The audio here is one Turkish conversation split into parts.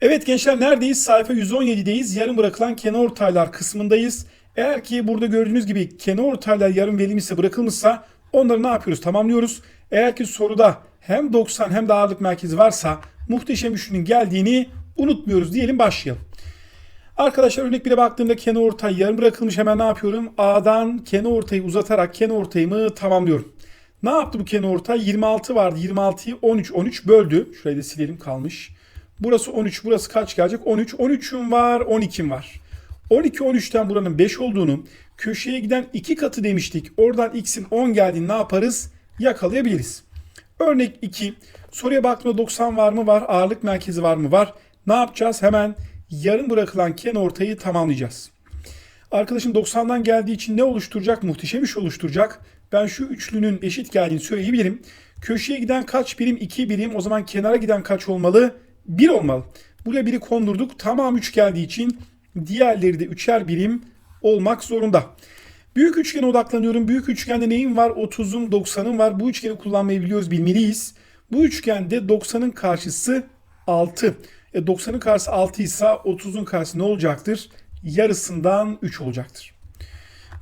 Evet gençler neredeyiz? Sayfa 117'deyiz. Yarım bırakılan kenar ortaylar kısmındayız. Eğer ki burada gördüğünüz gibi kenar ortaylar yarım verilmişse bırakılmışsa onları ne yapıyoruz? Tamamlıyoruz. Eğer ki soruda hem 90 hem de ağırlık merkezi varsa muhteşem üçlünün geldiğini unutmuyoruz diyelim başlayalım. Arkadaşlar örnek 1'e baktığımda kenar ortay yarım bırakılmış. Hemen ne yapıyorum? A'dan kenar ortayı uzatarak kenar ortayımı tamamlıyorum. Ne yaptı bu kenar ortay? 26 vardı. 26'yı 13 13 böldü. Şurayı da silelim kalmış. Burası 13. Burası kaç gelecek? 13. 13'üm var. 12'm var. 12 13'ten buranın 5 olduğunu köşeye giden 2 katı demiştik. Oradan x'in 10 geldiğini ne yaparız? Yakalayabiliriz. Örnek 2. Soruya baktığımda 90 var mı? Var. Ağırlık merkezi var mı? Var. Ne yapacağız? Hemen yarım bırakılan kenar ortayı tamamlayacağız. Arkadaşım 90'dan geldiği için ne oluşturacak? Muhteşem iş oluşturacak. Ben şu üçlünün eşit geldiğini söyleyebilirim. Köşeye giden kaç birim? 2 birim. O zaman kenara giden kaç olmalı? 1 olmalı. Buraya biri kondurduk. Tamam 3 geldiği için diğerleri de üçer birim olmak zorunda. Büyük üçgene odaklanıyorum. Büyük üçgende neyim var? 30'un 90'ın var. Bu üçgeni kullanmayı biliyoruz, bilmeliyiz. Bu üçgende 90'ın karşısı 6. E 90'ın karşısı 6 ise 30'un karşısı ne olacaktır? Yarısından 3 olacaktır.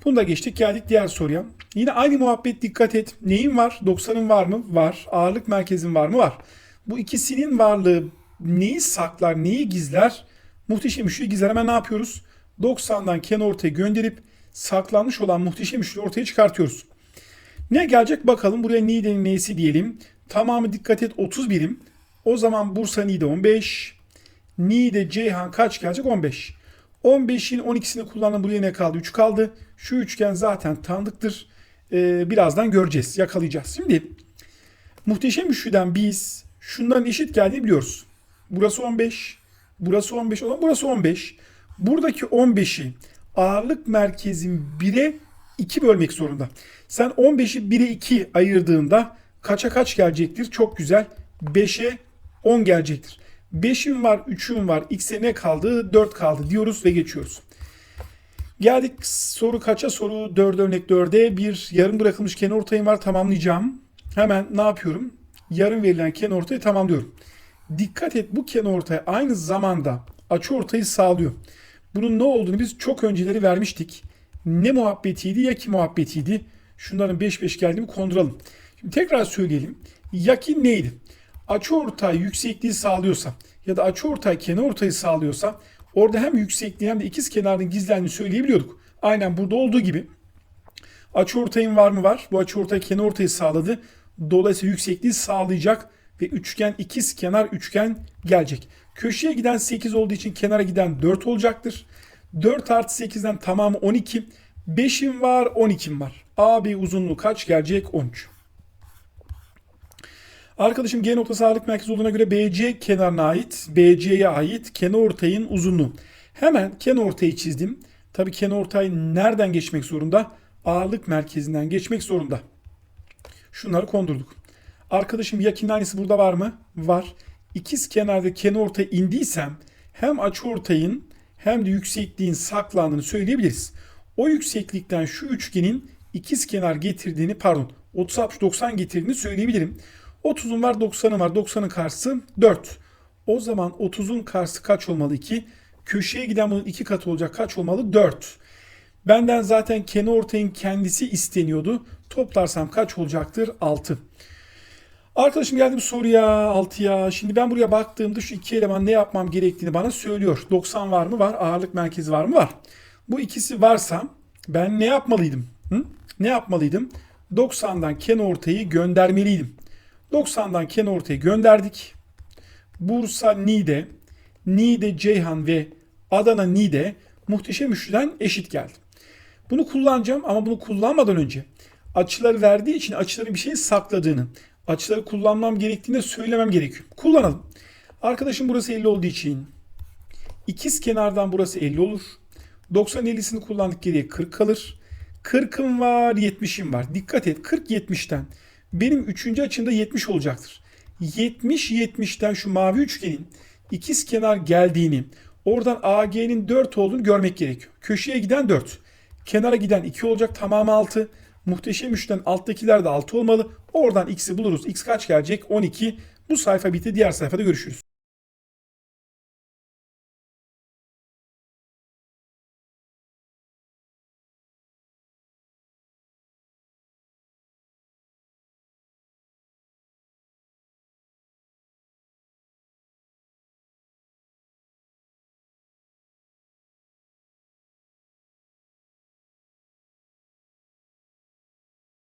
Bunu da geçtik geldik diğer soruya. Yine aynı muhabbet dikkat et. Neyin var? 90'ın var mı? Var. Ağırlık merkezin var mı? Var. Bu ikisinin varlığı neyi saklar, neyi gizler? Muhteşem üçlüyü gizler. Hemen ne yapıyoruz? 90'dan kenar ortaya gönderip saklanmış olan muhteşem üçlüyü ortaya çıkartıyoruz. Ne gelecek bakalım. Buraya Niğde'nin neyisi diyelim. Tamamı dikkat et 30 birim. O zaman Bursa Niğde 15. Niğde Ceyhan kaç gelecek? 15. 15'in 12'sini kullandım. Buraya ne kaldı? 3 kaldı. Şu üçgen zaten tanıdıktır. Ee, birazdan göreceğiz. Yakalayacağız. Şimdi muhteşem üçlüden biz şundan eşit geldiğini biliyoruz. Burası 15. Burası 15 olan burası 15. Buradaki 15'i ağırlık merkezin 1'e 2 bölmek zorunda. Sen 15'i 1'e 2 ayırdığında kaça kaç gelecektir? Çok güzel. 5'e 10 gelecektir. 5'im var, 3'üm var. X'e ne kaldı? 4 kaldı diyoruz ve geçiyoruz. Geldik soru kaça? Soru 4 örnek 4'e bir yarım bırakılmış kenar ortayım var tamamlayacağım. Hemen ne yapıyorum? Yarım verilen kenar ortayı tamamlıyorum. Dikkat et bu kenar ortay aynı zamanda açı ortayı sağlıyor. Bunun ne olduğunu biz çok önceleri vermiştik. Ne muhabbetiydi ya ki muhabbetiydi. Şunların 5-5 geldiğini konduralım. Şimdi tekrar söyleyelim. Yaki neydi? Açı ortay yüksekliği sağlıyorsa ya da açı ortay kenar ortayı sağlıyorsa orada hem yüksekliği hem de ikiz kenarın gizlendiğini söyleyebiliyorduk. Aynen burada olduğu gibi. Açı ortayın var mı var? Bu açı ortay kenar ortayı sağladı. Dolayısıyla yüksekliği sağlayacak ve üçgen ikiz kenar üçgen gelecek. Köşeye giden 8 olduğu için kenara giden 4 olacaktır. 4 artı 8'den tamamı 12. 5'im var 12'm var. AB uzunluğu kaç gelecek? 13. Arkadaşım G noktası ağırlık merkezi olduğuna göre BC kenarına ait, BC'ye ait kenar ortayın uzunluğu. Hemen kenar ortayı çizdim. Tabii kenar ortay nereden geçmek zorunda? Ağırlık merkezinden geçmek zorunda. Şunları kondurduk. Arkadaşım yakın aynısı burada var mı? Var. İkiz kenarda kenar ortaya indiysem hem açı ortayın hem de yüksekliğin saklandığını söyleyebiliriz. O yükseklikten şu üçgenin ikiz kenar getirdiğini pardon 30 60 90 getirdiğini söyleyebilirim. 30'un var 90'ın var 90'ın karşısı 4. O zaman 30'un karşısı kaç olmalı 2? Köşeye giden bunun 2 katı olacak kaç olmalı 4. Benden zaten kenar ortayın kendisi isteniyordu. Toplarsam kaç olacaktır? 6. Arkadaşım geldi bu soruya 6'ya. Şimdi ben buraya baktığımda şu iki eleman ne yapmam gerektiğini bana söylüyor. 90 var mı? Var. Ağırlık merkezi var mı? Var. Bu ikisi varsa ben ne yapmalıydım? Hı? Ne yapmalıydım? 90'dan kenar ortayı göndermeliydim. 90'dan kenar ortayı gönderdik. Bursa Niğde, Niğde Ceyhan ve Adana Niğde muhteşem üçlüden eşit geldi. Bunu kullanacağım ama bunu kullanmadan önce açıları verdiği için açıların bir şeyi sakladığını, açıları kullanmam gerektiğini söylemem gerekiyor. Kullanalım. Arkadaşım burası 50 olduğu için ikiz kenardan burası 50 olur. 90 50'sini kullandık geriye 40 kalır. 40'ım var 70'im var. Dikkat et 40 70'ten benim 3. açımda 70 olacaktır. 70 70'ten şu mavi üçgenin ikiz kenar geldiğini oradan AG'nin 4 olduğunu görmek gerekiyor. Köşeye giden 4. Kenara giden 2 olacak tamamı 6. Muhteşem 3'ten alttakiler de 6 olmalı. Oradan x'i buluruz. X kaç gelecek? 12. Bu sayfa bitti. Diğer sayfada görüşürüz.